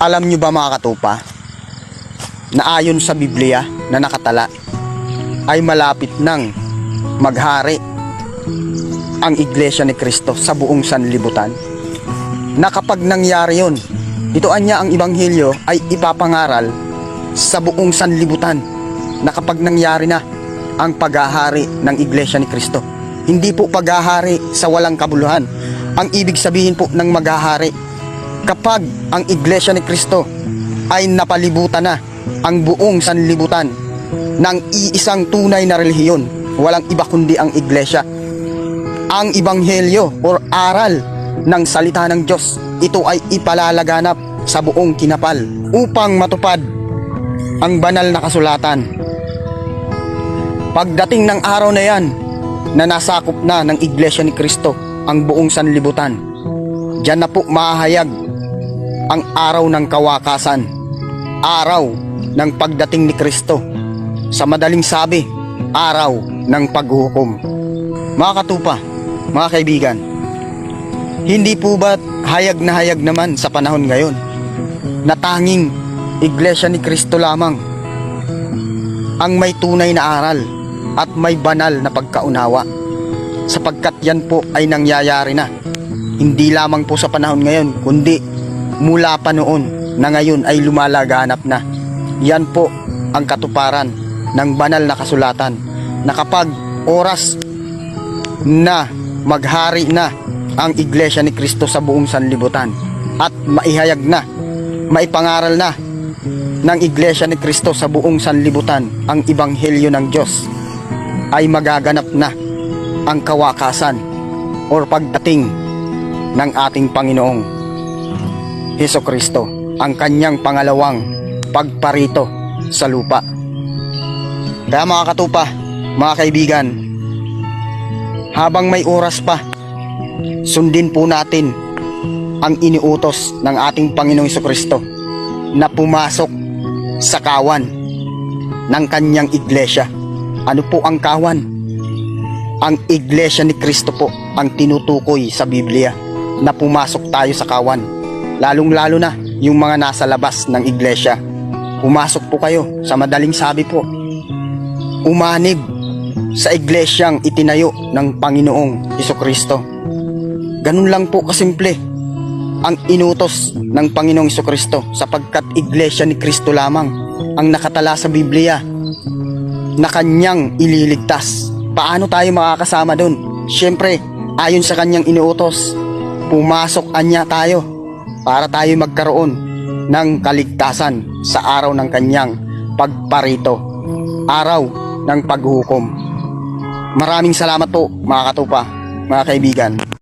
Alam nyo ba mga katupa, na ayon sa Biblia na nakatala, ay malapit nang maghari ang Iglesia ni Kristo sa buong sanlibutan. Na kapag nangyari yun, ito anya ang Ibanghilyo ay ipapangaral sa buong sanlibutan na kapag nangyari na ang paghahari ng Iglesia ni Kristo. Hindi po paghahari sa walang kabuluhan. Ang ibig sabihin po ng maghahari kapag ang Iglesia ni Kristo ay napalibutan na ang buong sanlibutan ng iisang tunay na relihiyon, walang iba kundi ang Iglesia. Ang Ibanghelyo or aral ng salita ng Diyos, ito ay ipalalaganap sa buong kinapal upang matupad ang banal na kasulatan. Pagdating ng araw na yan, na nasakop na ng Iglesia ni Kristo ang buong sanlibutan, Diyan na po mahayag ang araw ng kawakasan, araw ng pagdating ni Kristo. Sa madaling sabi, araw ng paghuhukom. Mga katupa, mga kaibigan, hindi po ba hayag na hayag naman sa panahon ngayon na tanging Iglesia ni Kristo lamang ang may tunay na aral at may banal na pagkaunawa sapagkat yan po ay nangyayari na hindi lamang po sa panahon ngayon, kundi mula pa noon na ngayon ay lumalaganap na. Yan po ang katuparan ng banal na kasulatan na kapag oras na maghari na ang iglesia ni Kristo sa buong sanlibutan at maihayag na, maipangaral na ng iglesia ni Kristo sa buong sanlibutan ang ibanghelyo ng Diyos ay magaganap na ang kawakasan or pagdating ng ating Panginoong Heso Kristo ang kanyang pangalawang pagparito sa lupa. Kaya mga katupa, mga kaibigan, habang may oras pa, sundin po natin ang iniutos ng ating Panginoong Kristo na pumasok sa kawan ng kanyang iglesia. Ano po ang kawan? Ang iglesia ni Kristo po ang tinutukoy sa Biblia na pumasok tayo sa kawan. Lalong-lalo na yung mga nasa labas ng iglesia. Pumasok po kayo sa madaling sabi po. Umanib sa iglesyang itinayo ng Panginoong Kristo. Ganun lang po kasimple ang inutos ng Panginoong Kristo sapagkat iglesia ni Kristo lamang ang nakatala sa Biblia na kanyang ililigtas. Paano tayo makakasama doon? Siyempre, ayon sa kanyang inuutos, pumasok anya tayo para tayo magkaroon ng kaligtasan sa araw ng kanyang pagparito. Araw ng paghukom. Maraming salamat po mga katupa, mga kaibigan.